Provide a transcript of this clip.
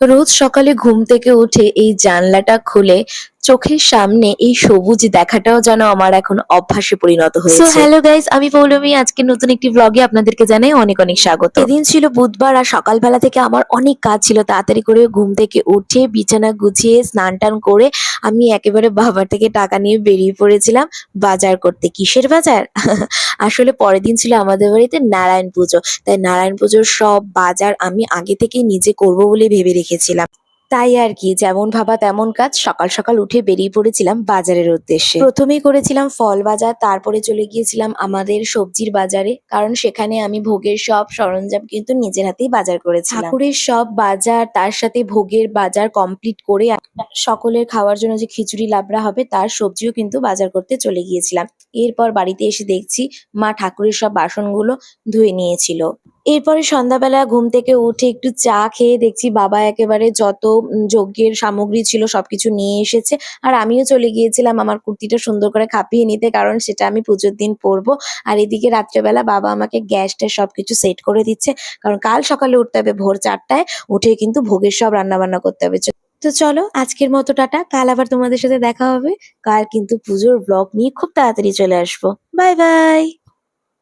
রোজ সকালে ঘুম থেকে উঠে এই জানলাটা খুলে চোখের সামনে এই সবুজ দেখাটাও যেন আমার এখন অভ্যাসে পরিণত সো হয়েছে। হ্যালো গাইস আমি পৌলমী। আজকে নতুন একটি ব্লগে আপনাদেরকে জানাই অনেক অনেক স্বাগত। এদিন ছিল বুধবার আর সকালবেলা থেকে আমার অনেক কাজ ছিল। তাড়াতাড়ি করে ঘুম থেকে উঠে বিছানা গুছিয়ে স্নান টান করে আমি একেবারে বাবার থেকে টাকা নিয়ে বেরিয়ে পড়েছিলাম বাজার করতে। কিসের বাজার? আসলে পরের দিন ছিল আমাদের বাড়িতে নারায়ণ পুজো। তাই নারায়ণ পুজোর সব বাজার আমি আগে থেকে নিজে করব বলে ভেবে রেখেছিলাম। তাই আর কি, যেমন ভাবা তেমন কাজ। সকাল সকাল উঠে বেরিয়ে পড়েছিলাম বাজারের উদ্দেশ্যে। প্রথমেই করেছিলাম ফল বাজার, তারপরে চলে গিয়েছিলাম আমাদের সবজির বাজারে। কারণ সেখানে আমি ভোগের সব সরঞ্জাম কিন্তু নিজের হাতেই বাজার করেছিলাম। ঠাকুরের সব বাজার, তার সাথে ভোগের বাজার কমপ্লিট করে সকলের খাওয়ার জন্য যে খিচুড়ি লাবড়া হবে, তার সবজিও কিন্তু বাজার করতে চলে গিয়েছিলাম। এরপর বাড়িতে এসে দেখছি মা ঠাকুরের সব বাসনগুলো ধুয়ে নিয়েছিল। এরপরে সন্ধ্যাবেলা ঘুম থেকে উঠে একটু চা খেয়ে দেখছি বাবা একেবারে যত যজ্ঞের সামগ্রী ছিল সবকিছু নিয়ে এসেছে। আর আমিও চলে গিয়েছিলাম আমার কুর্তিটা সুন্দর করে খাপিয়ে নিতে, কারণ সেটা আমি পুজোর দিন পরবো। আর এদিকে রাত্রেবেলা বাবা আমাকে গ্যাসটা সবকিছু সেট করে দিচ্ছে, কারণ কাল সকালে উঠতে হবে ভোর চারটায়, উঠে কিন্তু ভোগের সব রান্না বান্না করতে হবে। তো চলো, আজকের মতো টাটা, কাল আবার তোমাদের সাথে দেখা হবে। কাল কিন্তু পুজোর ব্লগ নিয়ে খুব তাড়াতাড়ি চলে আসব। Bye bye!